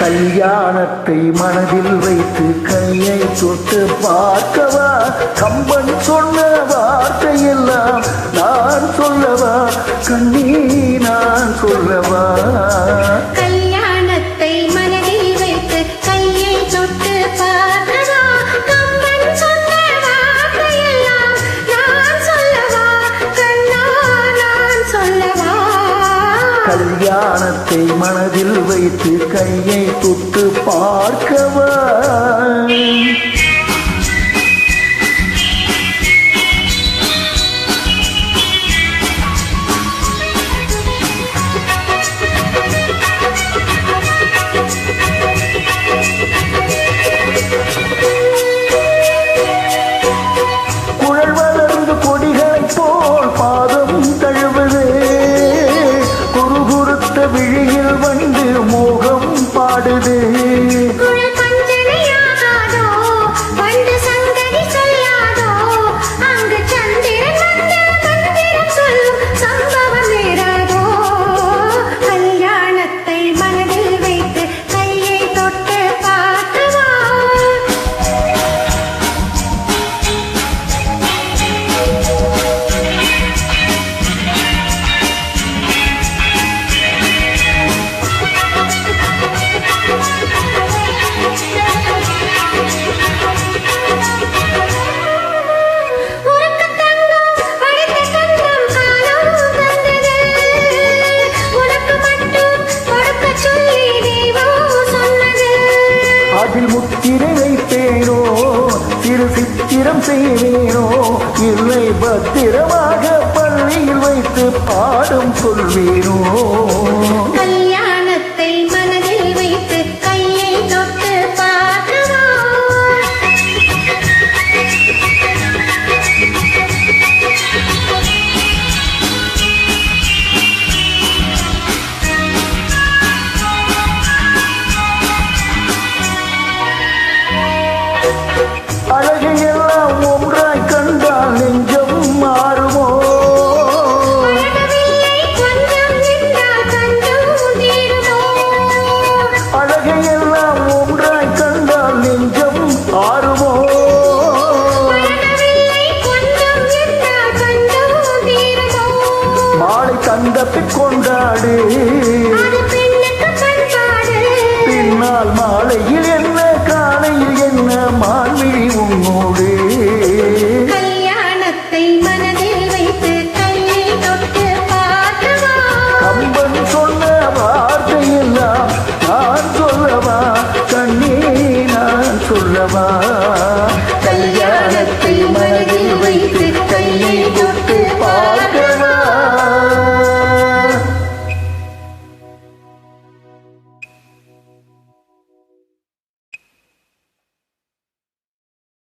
கல்யாணத்தை மனதில் வைத்து கையை தொட்டு பார்க்கவா? கம்பன் சொன்ன வார்த்தையெல்லாம் நான் சொல்லவா? கண்ணீ நான் சொல்லவா? கல்யாணத்தை மனதில் வைத்து கையை தொட்டு பார்க்கவா? பாடுது அதில் முத்திரை வைத்தேனோ திரு சித்திரம் செய்வேனோ இல்லை பத்திரமாக பள்ளியில் வைத்து பாடும் சொல்வேனோ? தங்கத்தை கொண்டாடு. பின்னால் மாலையில் என்ன காலையில் என்ன மால்விழி உன்னோடு. கல்யாணத்தை மனதில் வைத்து கம்பன் சொன்ன வார்த்தையெல்லாம் நான் கல்யாணத்தை மனதில் வைத்து